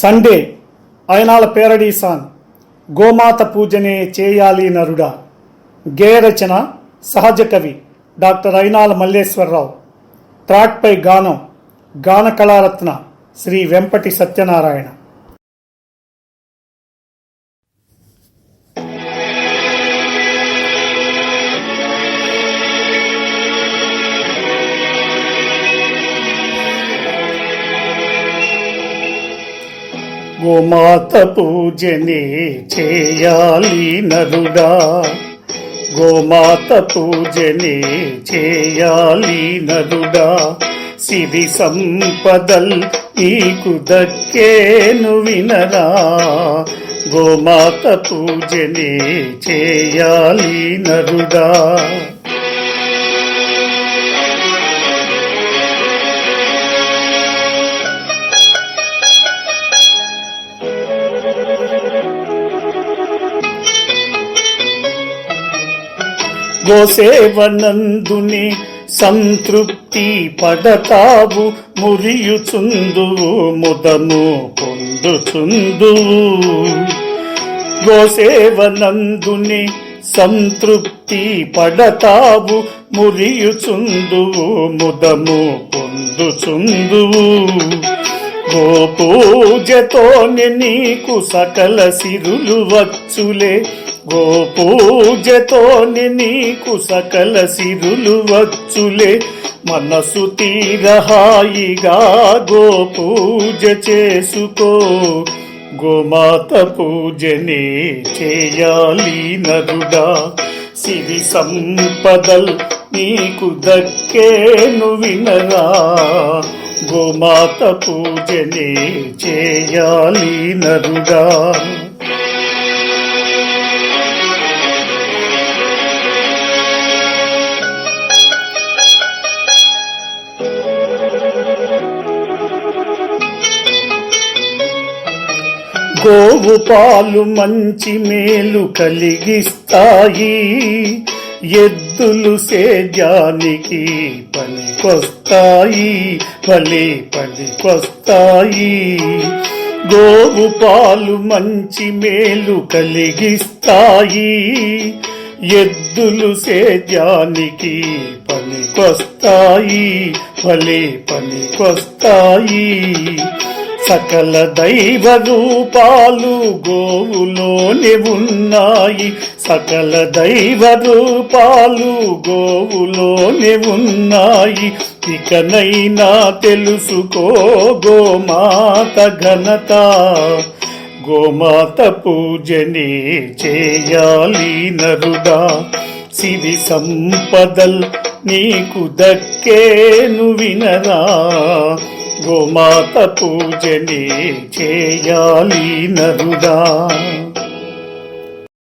Sunday అయనాల పేరడీసాన్ గోమాత పూజనే చేయాలి నరుడా. గేయ రచన సహజ కవి డాక్టర్ అయినాల మల్లేశ్వరరావు. ట్రాక్పై గానం గాన కళారత్న శ్రీ వెంపటి సత్యనారాయణ. గోమాత పూజనే చేయాలి నరుడా. గోమాత పూజనే చేయాలి నరుడా. సిరి సంపదల్ నీకు దక్కేను వినరా. గోమాత పూజనే చేయాలి నరుడా. గోసేవనందుని సంతృప్తి పడతావు మురియుచుందువు ముదము పొందుచుందువు గోసేవనందుని సంతృప్తి పడతావు మురియుచుందువు ముదము పొందుచుందువు గోపూజతోనే నీకు సకల సిరులు వచ్చులే. గోపూజతోనే నీకు సకల సిరులు వచ్చులే. మనసు తీరహాయిగా గోపూజ చేసుకో. గోమాత పూజనే చేయాలి నరుడా. సిరి సంపదల్ నీకు దక్కేను వినరా. గోమాత పూజనే చేయాలి నరుగా గోవు పాలు మంచి మేలు కలిగిస్తాయి. ఎద్దులు సేద్యానికి పనికొస్తాయి పలి పనికొస్తాయి. గోవు పాలు మంచి మేలు కలిగిస్తాయి ఎద్దులు సేద్యానికి పనికొస్తాయి పలి పనికొస్తాయి. సకల దైవ రూపాలు గోవులోనే ఉన్నాయి. సకల దైవ రూపాలు గోవులోనే ఉన్నాయి. ఇకనైనా తెలుసుకో గోమాత ఘనత. గోమాత పూజనే చేయాలి నరుడా. సిరి సంపదల్ నీకు దక్కేను వినరా. గోమాత పూజనే చేయాలి నరుడా.